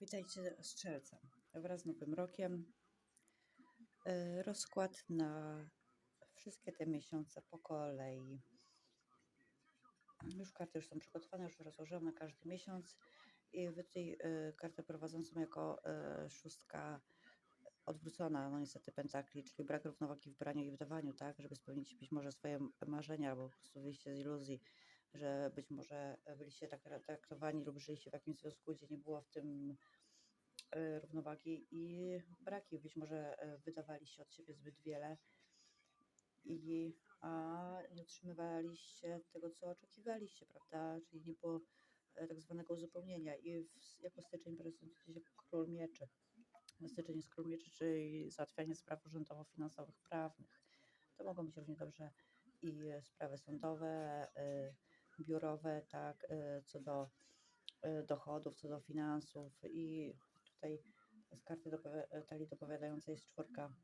Witajcie strzelca. Wraz z Nowym Rokiem e, rozkład na wszystkie te miesiące po kolei. Już karty już są przygotowane, już rozłożyłam na każdy miesiąc i wy tutaj e, kartę prowadzącą jako e, szóstka odwrócona, no niestety pentakli, czyli brak równowagi w braniu i w dawaniu, tak, żeby spełnić być może swoje marzenia albo po prostu wyjście z iluzji, że być może byliście tak traktowani lub żyliście w jakimś związku, gdzie nie było w tym e, równowagi i braki. Być może e, wydawaliście od siebie zbyt wiele i a nie otrzymywaliście tego, co oczekiwaliście, prawda? Czyli nie było e, tak zwanego uzupełnienia. I w, jako styczeń prezentuje się król mieczy. Styczeń jest król mieczy, czyli załatwianie spraw urzędowo-finansowych, prawnych. To mogą być równie dobrze i sprawy sądowe, e, biurowe, tak, e, co do dochodów, co do finansów i tutaj z karty dopowi- talii dopowiadającej jest czwórka,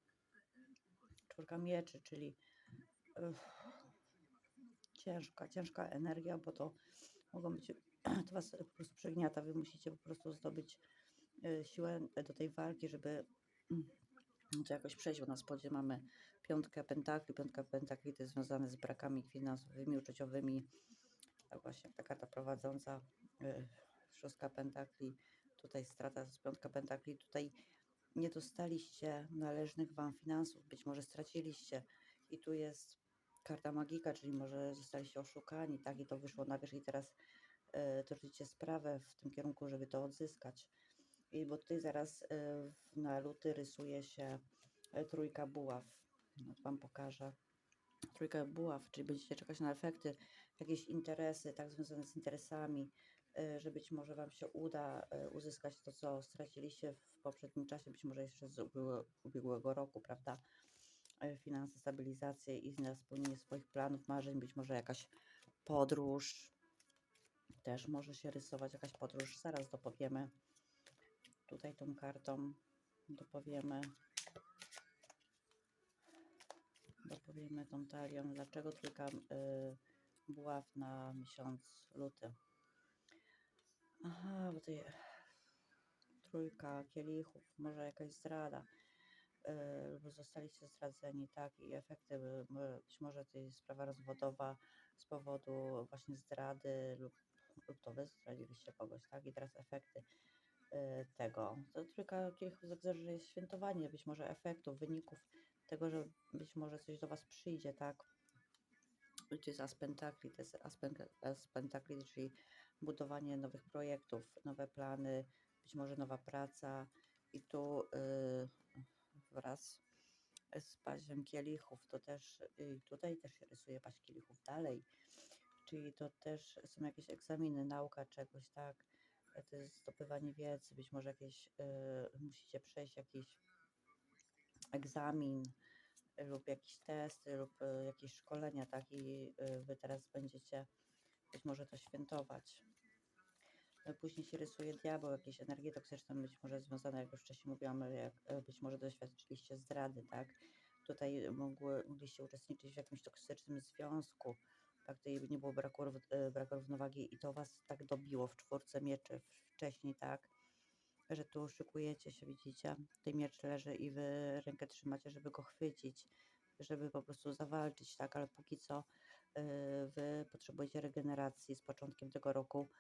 czwórka mieczy, czyli Ech, ciężka, ciężka energia, bo to mogą być, to was po prostu przegniata, wy musicie po prostu zdobyć siłę do tej walki, żeby mm, to jakoś przejść, bo na spodzie mamy piątkę pentakli, piątka pentakli to jest związane z brakami finansowymi, uczuciowymi, a właśnie ta karta prowadząca, e, szóstka pentakli, tutaj strata z piątka pentakli, tutaj nie dostaliście należnych wam finansów, być może straciliście i tu jest karta magika, czyli może zostaliście oszukani, tak, i to wyszło na wierzch i teraz e, toczycie sprawę w tym kierunku, żeby to odzyskać. I bo tutaj zaraz e, na luty rysuje się e, trójka buław. No, Wam pokażę. Trójka buław, czyli będziecie czekać na efekty, jakieś interesy, tak związane z interesami, e, że być może Wam się uda e, uzyskać to, co straciliście w poprzednim czasie, być może jeszcze z ubiegłego, roku, prawda? e, finanse, stabilizację i spełnienie swoich planów, marzeń, być może jakaś podróż. Też może się rysować jakaś podróż. Zaraz dopowiemy. Tutaj tą kartą dopowiemy. Dopowiemy tą talią. Dlaczego trójka y, buław na miesiąc luty? Aha, bo tutaj trójka kielichów, może jakaś zdrada lub zostaliście zdradzeni, tak, i efekty, y, m- być może to jest sprawa rozwodowa z powodu właśnie zdrady lub, lub to wy zdradziliście kogoś, tak, i teraz efekty e, tego. To trójka kielichów że jest świętowanie, być może efektów, wyników tego, że być może coś do was przyjdzie, tak. To jest as pentakli, to jest as pen- as pentakli, czyli budowanie nowych projektów, nowe plany, być może nowa praca. I tu y, wraz z paździem kielichów, to też y, tutaj też się rysuje paź kielichów dalej, czyli to też są jakieś egzaminy, nauka czegoś, tak, to jest zdobywanie wiedzy, być może jakieś, y, musicie przejść jakiś egzamin lub jakiś test lub y, jakieś szkolenia, tak, i y, wy teraz będziecie być może to świętować. No, Później się rysuje diabeł, jakieś energie toksyczne, być może związane, jak już wcześniej mówiłam, jak e, być może doświadczyliście zdrady, tak? Tutaj mogły, mogliście uczestniczyć w jakimś toksycznym związku, tak? Tutaj nie było braku, e, braku równowagi i to was tak dobiło w czwórce mieczy wcześniej, tak? Że tu szykujecie się, widzicie? Tutaj miecz leży i wy rękę trzymacie, żeby go chwycić, żeby po prostu zawalczyć, tak? Ale póki co e, wy potrzebujecie regeneracji z początkiem tego roku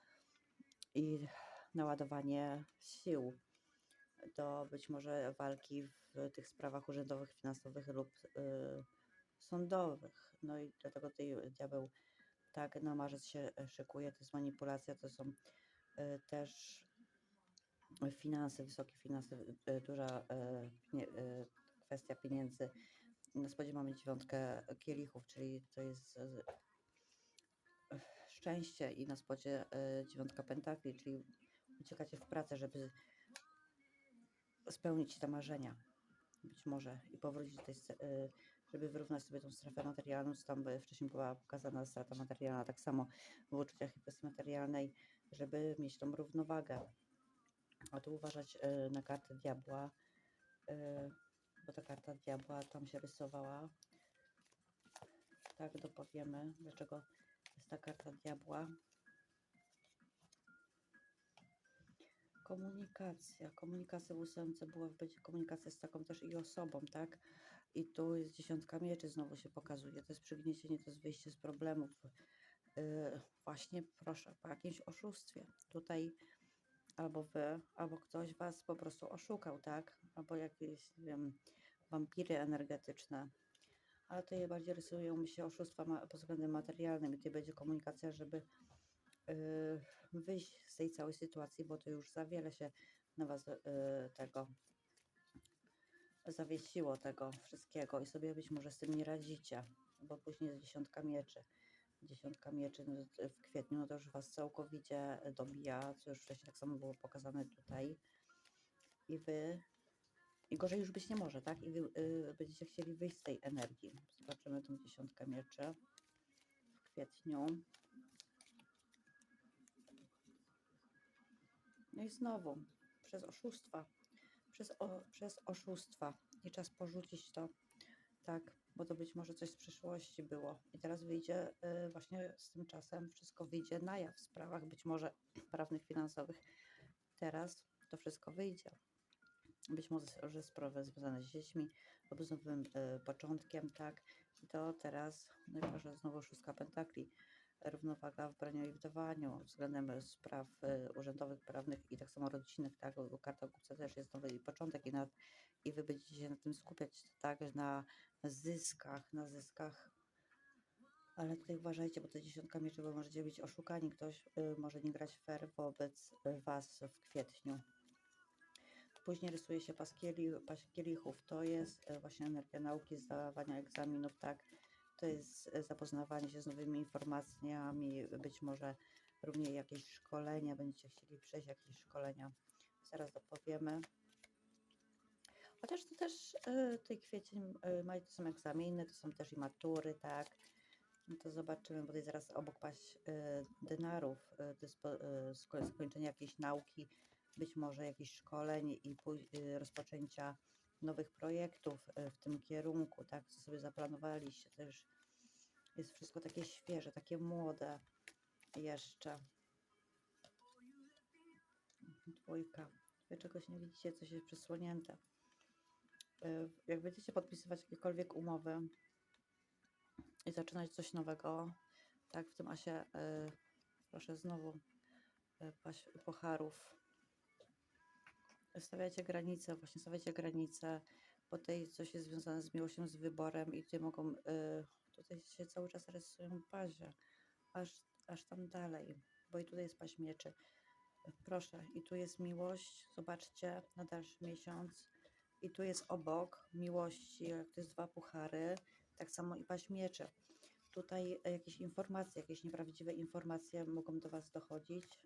i naładowanie sił do być może walki w tych sprawach urzędowych, finansowych lub y, sądowych. No i dlatego tutaj diabeł tak na marzec się szykuje, to jest manipulacja, to są y, też finanse, wysokie finanse, y, duża y, pie, y, kwestia pieniędzy. Na spodzie mamy dziewiątkę kielichów, czyli to jest szczęście i na spodzie dziewiątka pentakli, czyli uciekacie w pracę, żeby spełnić te marzenia. Być może i powrócić do tej, żeby wyrównać sobie tą strefę materialną, co tam wcześniej była pokazana strata materialna, tak samo w uczuciach i materialnej, żeby mieć tą równowagę. A tu uważać y, na kartę diabła, y, bo ta karta diabła tam się rysowała. Tak, dopowiemy, dlaczego jest ta karta diabła. komunikacja. Komunikacja w ósemce była, będzie komunikacja z taką też i osobą, tak? I tu jest dziesiątka mieczy, znowu się pokazuje. To jest przygniecienie, to jest wyjście z problemów. Yy, właśnie proszę, po jakimś oszustwie. Tutaj albo wy, albo ktoś was po prostu oszukał, tak? Albo jakieś, nie wiem, wampiry energetyczne. Ale tutaj bardziej rysują mi się oszustwa ma- pod względem materialnym i tutaj będzie komunikacja, żeby yy, wyjść z tej całej sytuacji, bo to już za wiele się na was yy, tego zawiesiło tego wszystkiego i sobie być może z tym nie radzicie, bo później jest dziesiątka mieczy. Dziesiątka mieczy no, w kwietniu, no to już was całkowicie dobija, co już wcześniej tak samo było pokazane tutaj. I wy, i gorzej już być nie może, tak? I wy y, będziecie chcieli wyjść z tej energii. Zobaczymy tą dziesiątkę mieczy w kwietniu. No i znowu, przez oszustwa, przez, o, przez oszustwa. I czas porzucić to, tak, bo to być może coś z przeszłości było. I teraz wyjdzie y, właśnie z tym czasem, wszystko wyjdzie na jaw w sprawach być może prawnych, finansowych. Teraz to wszystko wyjdzie. Być może, że sprawy związane z dziećmi lub z nowym y, początkiem, tak. I to teraz, no i proszę, znowu szóstka pentakli równowaga w braniu i w dawaniu względem spraw y, urzędowych, prawnych i tak samo rodzinnych, tak, bo karta kupca też jest nowy początek i, na, i wy będziecie się na tym skupiać, tak, na zyskach, na zyskach, ale tutaj uważajcie, bo to dziesiątka mieczy, bo możecie być oszukani, ktoś y, może nie grać fair wobec y, was w kwietniu. Później rysuje się pas kielichów, to jest y, właśnie energia nauki, zdawania egzaminów, tak, to jest zapoznawanie się z nowymi informacjami, być może również jakieś szkolenia, będziecie chcieli przejść jakieś szkolenia. Zaraz dopowiemy. Chociaż to też y, tej kwiecień y, maj to są egzaminy, to są też i matury, tak. No to zobaczymy, bo tutaj zaraz obok paść y, denarów, y, y, sko- zakończenie jakiejś nauki, być może jakichś szkoleń i y, rozpoczęcia nowych projektów y, w tym kierunku, tak, co sobie zaplanowaliście, już jest wszystko takie świeże, takie młode jeszcze. Dwójka. Wy czegoś nie widzicie, coś jest przysłonięte. Y, Jak będziecie podpisywać jakiekolwiek umowy i zaczynać coś nowego, tak, w tym asie, y, proszę znowu, y, paś pocharów, stawiacie granice, właśnie stawiacie granice, bo tutaj coś jest związane z miłością, z wyborem i tutaj mogą, y, tutaj się cały czas rysują w bazie, aż, aż tam dalej, bo i tutaj jest paść mieczy. Proszę, i tu jest miłość, zobaczcie, na dalszy miesiąc. I tu jest obok miłości, jak to jest dwa puchary, tak samo i paść mieczy. Tutaj jakieś informacje, jakieś nieprawdziwe informacje mogą do Was dochodzić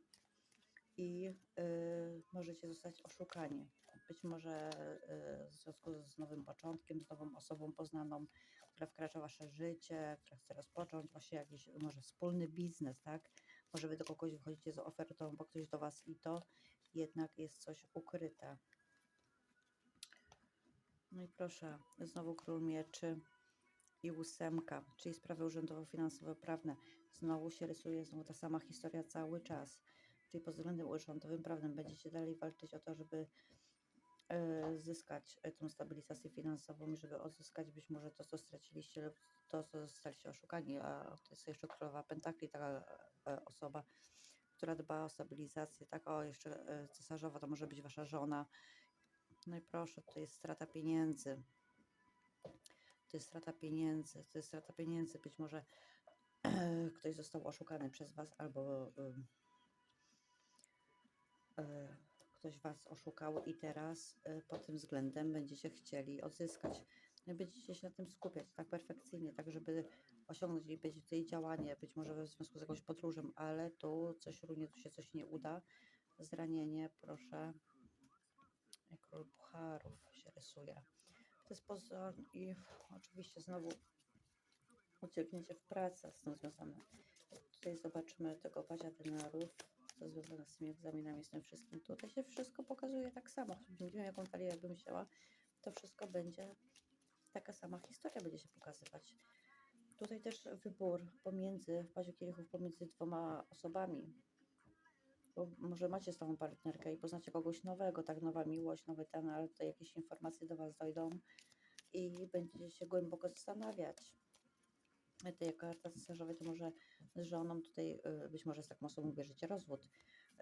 i y, możecie zostać oszukani. Być może y, w związku z nowym początkiem, z nową osobą poznaną, która wkracza w Wasze życie, która chce rozpocząć właśnie jakiś może wspólny biznes, tak? Może Wy do kogoś wychodzicie z ofertą, bo ktoś do Was i to jednak jest coś ukryte. No i proszę, znowu król mieczy i ósemka, czyli sprawy urzędowo-finansowo-prawne. Znowu się rysuje, znowu ta sama historia cały czas. Czyli pod względem urzędowym prawnym będziecie dalej walczyć o to, żeby e, zyskać e, tą stabilizację finansową i żeby odzyskać być może to, co straciliście lub to, co zostaliście oszukani, a to jest jeszcze królowa pentakli, taka e, osoba, która dba o stabilizację, tak, o jeszcze cesarzowa, to może być wasza żona. No i proszę, to jest strata pieniędzy. To jest strata pieniędzy, to jest strata pieniędzy, być może ktoś został oszukany przez was albo ktoś was oszukał i teraz e, pod tym względem będziecie chcieli odzyskać. No będziecie się na tym skupiać tak perfekcyjnie, tak żeby osiągnąć i będzie tutaj działanie, być może w związku z jakąś podróżą, ale tu coś runie, tu się coś nie uda. Zranienie, proszę. Król Pucharów się rysuje. To jest pozor i oczywiście znowu uciekniecie w pracę z tym związane. Tutaj zobaczymy tego bazia co związane z tymi egzaminami, z tym wszystkim. Tutaj się wszystko pokazuje tak samo. Nie wiem, jaką talię bym wzięła, to wszystko będzie taka sama historia będzie się pokazywać. Tutaj też wybór pomiędzy, w bazie kielichów, pomiędzy dwoma osobami. bo może macie tą partnerkę i poznacie kogoś nowego, tak, nowa miłość, nowy ten, ale tutaj jakieś informacje do Was dojdą i będziecie się głęboko zastanawiać. Tej karta cesarzowej to może z żoną tutaj, y, być może z taką osobą bierzecie rozwód,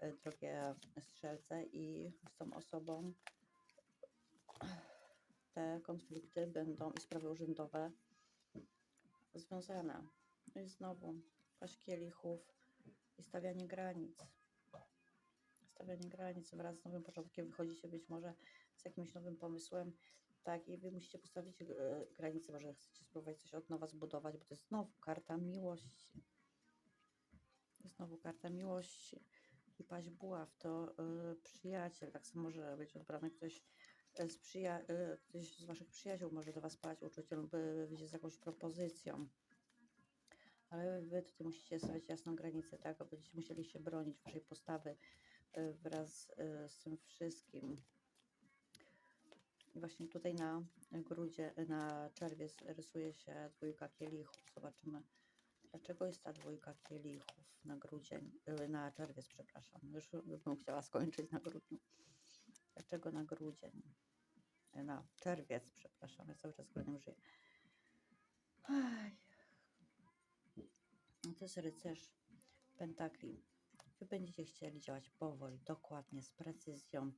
y, drogie strzelce i z tą osobą te konflikty będą i sprawy urzędowe związane. No i znowu paść kielichów i stawianie granic. Stawianie granic wraz z nowym początkiem wychodzicie być może z jakimś nowym pomysłem, tak, i wy musicie postawić e, granice, może chcecie spróbować coś od nowa zbudować, bo to jest znowu karta miłości. Znowu karta miłości i paść buław to y, przyjaciel, tak samo może być odbrany ktoś e, z, przyja- y, ktoś z waszych przyjaciół może do was paść uczuciem lub wyjdzie z jakąś propozycją. Ale wy tutaj musicie stawiać jasną granicę, tak? Będziecie musieli się bronić waszej postawy y, wraz y, z tym wszystkim. Właśnie tutaj na grudzie, na czerwiec rysuje się dwójka kielichów. Zobaczymy, dlaczego jest ta dwójka kielichów na grudzień, y, na czerwiec, przepraszam. Już bym chciała skończyć na grudniu. Dlaczego na grudzień? Na czerwiec, przepraszam, ja cały czas grudniem żyję. Aj. No To jest rycerz pentakli. Wy będziecie chcieli działać powoli, dokładnie, z precyzją,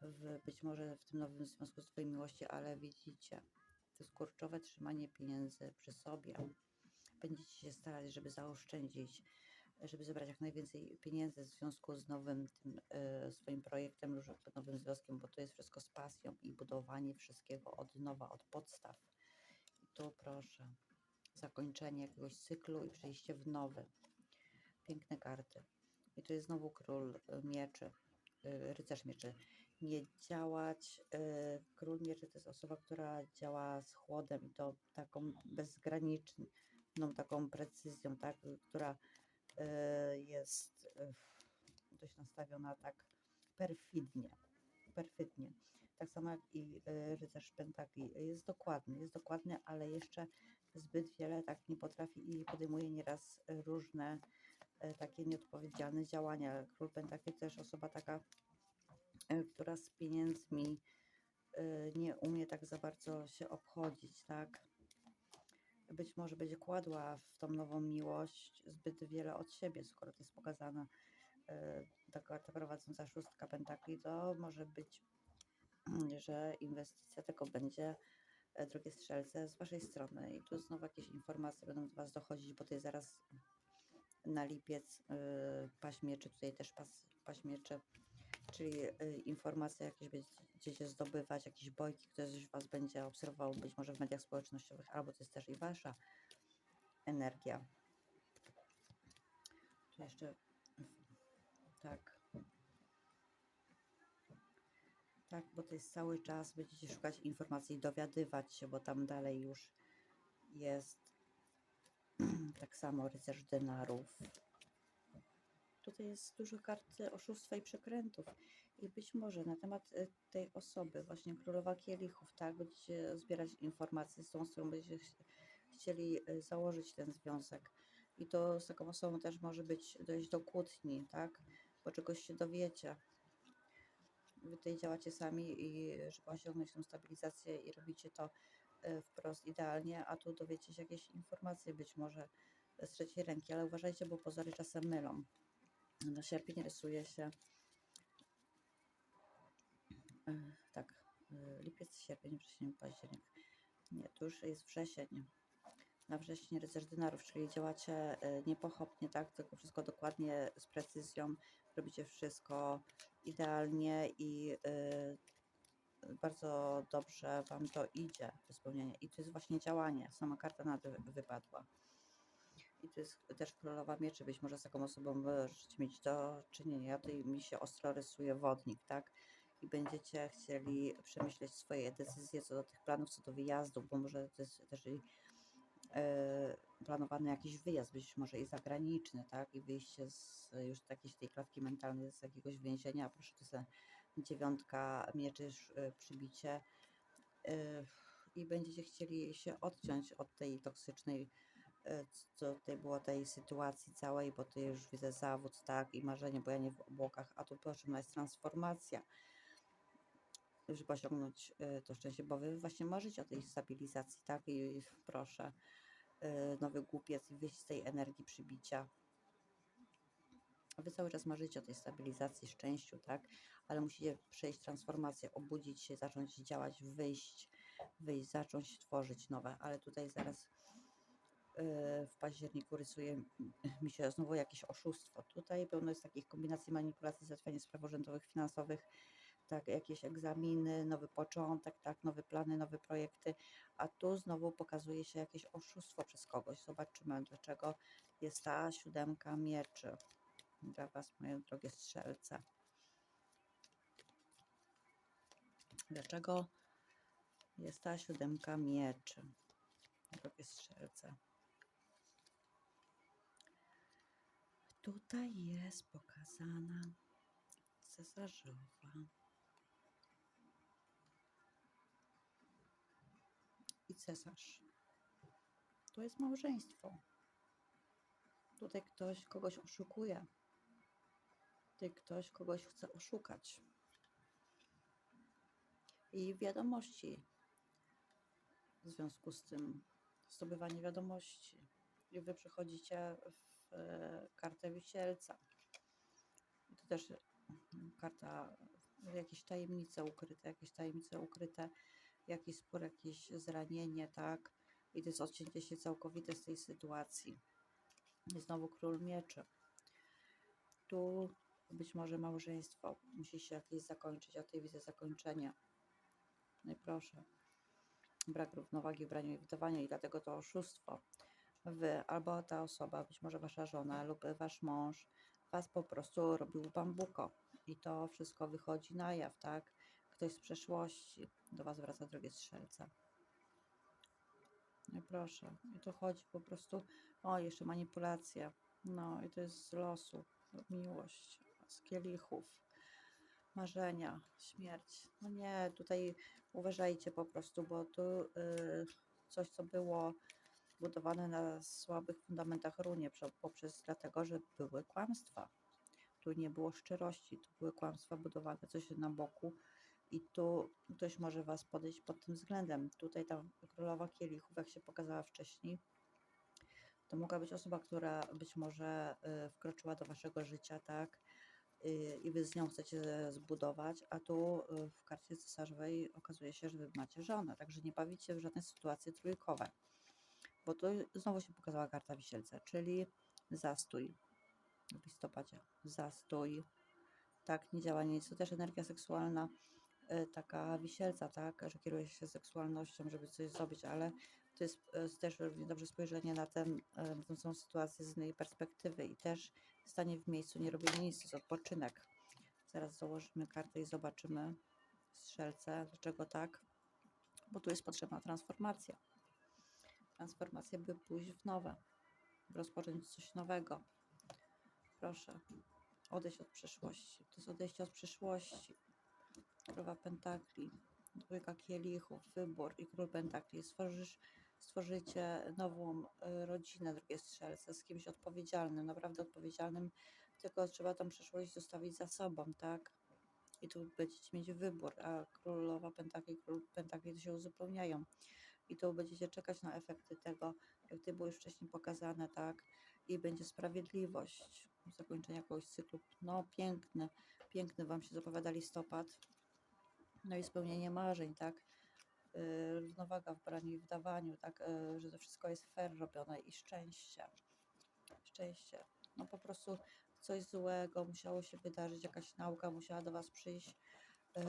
w, być może w tym nowym związku z Twojej miłości, ale widzicie, to jest kurczowe trzymanie pieniędzy przy sobie. Będziecie się starać, żeby zaoszczędzić, żeby zebrać jak najwięcej pieniędzy w związku z nowym tym e, swoim projektem lub nowym związkiem, bo to jest wszystko z pasją i budowanie wszystkiego od nowa, od podstaw. I tu proszę, zakończenie jakiegoś cyklu i przejście w nowy. Piękne karty. I tu jest znowu król y, mieczy, y, rycerz mieczy. Nie działać. y, Król mieczy to jest osoba, która działa z chłodem i to taką bezgraniczną, taką precyzją, tak, która y, jest y, dość nastawiona tak perfidnie. Perfidnie. Tak samo jak i rycerz pentakli. Jest dokładny, jest dokładny, ale jeszcze zbyt wiele tak nie potrafi i podejmuje nieraz różne takie nieodpowiedzialne działania. Król Pentakli też osoba taka, z pieniędzmi e, nie umie tak za bardzo się obchodzić, tak? Być może będzie kładła w tą nową miłość zbyt wiele od siebie, skoro to jest pokazana e, ta karta prowadząca szóstka pentakli, to może być, że inwestycja tylko będzie e, drogie strzelce z waszej strony i tu znowu jakieś informacje będą do was dochodzić, bo jest zaraz na lipiec y, paśmieczy, tutaj też pas, paśmieczy, czyli y, informacje jakieś będziecie zdobywać, jakieś bojki, ktoś was będzie obserwował, być może w mediach społecznościowych, albo to jest też i wasza energia. Tu jeszcze tak. Tak, bo to jest cały czas, będziecie szukać informacji dowiadywać się, bo tam dalej już jest tak samo rycerz denarów. Tutaj jest dużo kart y, oszustwa i przekrętów. I być może na temat y, tej osoby, właśnie królowa kielichów, tak, będziecie zbierać informacje z tą, którą będziecie ch- chcieli y, założyć ten związek. I to z taką osobą też może być dojść do kłótni, tak, bo czegoś się dowiecie. Wy tutaj działacie sami i żeby osiągnąć tą stabilizację i robicie to wprost idealnie, a tu dowiecie się jakieś informacje być może z trzeciej ręki, ale uważajcie, bo pozory czasem mylą. Na sierpień rysuje się y, tak, y, lipiec, sierpień, wrzesień, październik. Nie, tu już jest wrzesień. Na wrześniu rycerz dynarów, czyli działacie y, niepochopnie, tak, tylko wszystko dokładnie z precyzją, robicie wszystko idealnie i bardzo dobrze Wam to idzie do spełnienia. I to jest właśnie działanie. Sama karta na wypadła. I to jest też królowa mieczy. Być może z taką osobą możecie mieć do czynienia. Ja tutaj mi się ostro rysuje wodnik, tak? I będziecie chcieli przemyśleć swoje decyzje co do tych planów, co do wyjazdów, bo może to jest też i e, planowany jakiś wyjazd, być może i zagraniczny, tak? I wyjście z już takiej tej klatki mentalnej, z jakiegoś więzienia. Proszę, to jest dziewiątka mieczy, e, przybicie. E, I będziecie chcieli się odciąć od tej toksycznej co tutaj było tej sytuacji całej, bo tu już widzę zawód, tak, i marzenie, bo ja nie w obłokach, a tu potrzebna jest transformacja, żeby osiągnąć e, to szczęście, bo wy właśnie marzycie o tej stabilizacji, tak, i proszę, e, nowy głupiec i wyjść z tej energii przybicia. Wy cały czas marzycie o tej stabilizacji, szczęściu, tak, ale musicie przejść transformację, obudzić się, zacząć działać, wyjść, wyjść, zacząć tworzyć nowe, ale tutaj zaraz w październiku rysuje mi się znowu jakieś oszustwo. Tutaj pełno jest takich kombinacji manipulacji, załatwiania spraw urzędowych, finansowych, tak, jakieś egzaminy, nowy początek, tak, nowe plany, nowe projekty, a tu znowu pokazuje się jakieś oszustwo przez kogoś. Zobaczymy, dlaczego jest ta siódemka mieczy dla Was, moje drogie strzelce. Dlaczego jest ta siódemka mieczy, drogie strzelce? Tutaj jest pokazana cesarzowa i cesarz. Tu jest małżeństwo. Tutaj ktoś kogoś oszukuje. Tutaj ktoś kogoś chce oszukać. I wiadomości w związku z tym, zdobywanie wiadomości. I wy przechodzicie w e, kartę wisielca. To też mm, karta, jakieś tajemnice ukryte, jakieś tajemnice ukryte, jakiś spór, jakieś zranienie, tak? I to jest odcięcie się całkowite z tej sytuacji. I znowu król mieczy. Tu być może małżeństwo musi się jakieś zakończyć, a tutaj widzę zakończenie. No i proszę. Brak równowagi w braniu i wydawaniu i dlatego to oszustwo. Wy albo ta osoba, być może wasza żona lub wasz mąż was po prostu robił bambuko i to wszystko wychodzi na jaw, tak? Ktoś z przeszłości do was wraca drogie strzelce. I proszę. I tu chodzi po prostu o jeszcze manipulacja. No i to jest z losu, miłość, z kielichów, marzenia, śmierć. No nie, tutaj uważajcie po prostu, bo tu y, coś, co było budowane na słabych fundamentach runie, prze- poprzez dlatego, że były kłamstwa. Tu nie było szczerości, tu były kłamstwa budowane, coś na boku i tu ktoś może was podejść pod tym względem. Tutaj ta królowa kielichów, jak się pokazała wcześniej, to mogła być osoba, która być może y, wkroczyła do waszego życia, tak? Y, I wy z nią chcecie zbudować, a tu y, w karcie cesarzowej okazuje się, że wy macie żonę, także nie bawicie w żadne sytuacje trójkowe. Bo tu znowu się pokazała karta wisielca, czyli zastój w listopadzie. Zastój, tak, nie działa nic. To też energia seksualna, y, taka wisielca, tak, że kieruje się seksualnością, żeby coś zrobić, ale to jest y, też równie dobrze spojrzenie na, tę całą sytuację z innej perspektywy i też stanie w miejscu, nie robienie nic, to jest odpoczynek. Zaraz założymy kartę i zobaczymy strzelce, dlaczego tak, bo tu jest potrzebna transformacja. Transformacja, by pójść w nowe, rozpocząć coś nowego. Proszę, odejść od przeszłości. To jest odejście od przyszłości. Królowa Pentakli, dwójka kielichów, wybór i król Pentakli. Stworzysz, stworzycie nową y, rodzinę, drugie strzelce, z kimś odpowiedzialnym, naprawdę odpowiedzialnym, tylko trzeba tą przeszłość zostawić za sobą, tak? I tu będziecie mieć wybór, a królowa Pentakli, król Pentakli to się uzupełniają. I tu będziecie czekać na efekty tego, jak to było już wcześniej pokazane, tak? I będzie sprawiedliwość, zakończenie jakiegoś cyklu. No, piękny, piękny Wam się zapowiada listopad. No i spełnienie marzeń, tak? Yy, Równowaga w braniu i w dawaniu, tak? Yy, że to wszystko jest fair robione i szczęście. Szczęście. No po prostu coś złego musiało się wydarzyć, jakaś nauka musiała do Was przyjść. Yy,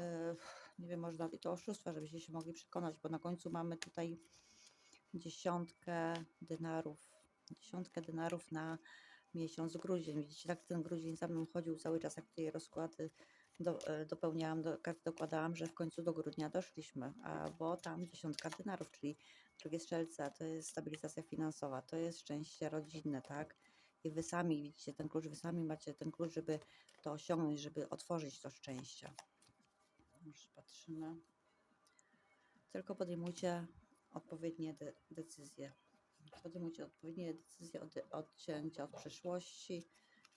nie wiem, nawet i to oszustwa, żebyście się mogli przekonać, bo na końcu mamy tutaj dziesiątkę denarów. Dziesiątkę denarów na miesiąc grudzień. Widzicie, tak ten grudzień za mną chodził cały czas, jak tutaj rozkłady do, e, dopełniałam, do karty dokładałam, że w końcu do grudnia doszliśmy, a bo tam dziesiątka denarów, czyli drugie strzelce, to jest stabilizacja finansowa, to jest szczęście rodzinne, tak? I wy sami widzicie ten klucz, wy sami macie ten klucz, żeby to osiągnąć, żeby otworzyć to szczęście. Już patrzymy. Tylko podejmujcie odpowiednie de decyzje. podejmujcie odpowiednie decyzje od odcięcia od przeszłości.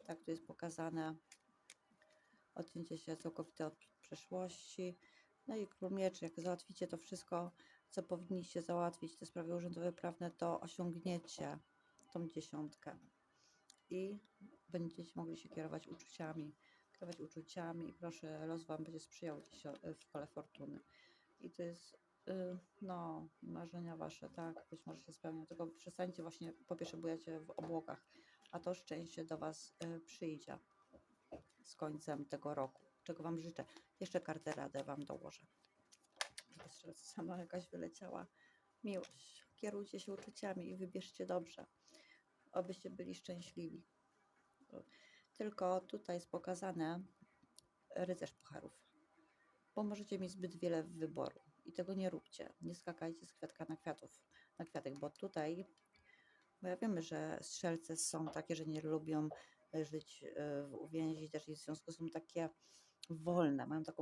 Tak tu jest pokazane. Odcięcie się całkowite od przeszłości. No i król mieczy, jak załatwicie to wszystko, co powinniście załatwić, te sprawy urzędowe, prawne, to osiągniecie tą dziesiątkę. I będziecie mogli się kierować uczuciami. Kierować uczuciami i proszę, los Wam będzie sprzyjał dziesio- w kole fortuny. I to jest, y, no, marzenia Wasze, tak, być może się spełnią, tylko przestańcie właśnie, po pierwsze, bujacie w obłokach, a to szczęście do Was y, przyjdzie z końcem tego roku, czego Wam życzę. Jeszcze kartę radę Wam dołożę. Jeszcze sama jakaś wyleciała. Miłość. Kierujcie się uczuciami i wybierzcie dobrze, abyście byli szczęśliwi. Tylko tutaj jest pokazane rycerz pucharów, bo możecie mieć zbyt wiele wyboru i tego nie róbcie. Nie skakajcie z kwiatka na kwiatów, na kwiatek, bo tutaj, bo ja wiemy, że strzelce są takie, że nie lubią e, żyć e, w uwięzi też i w związku są takie wolne, mają taką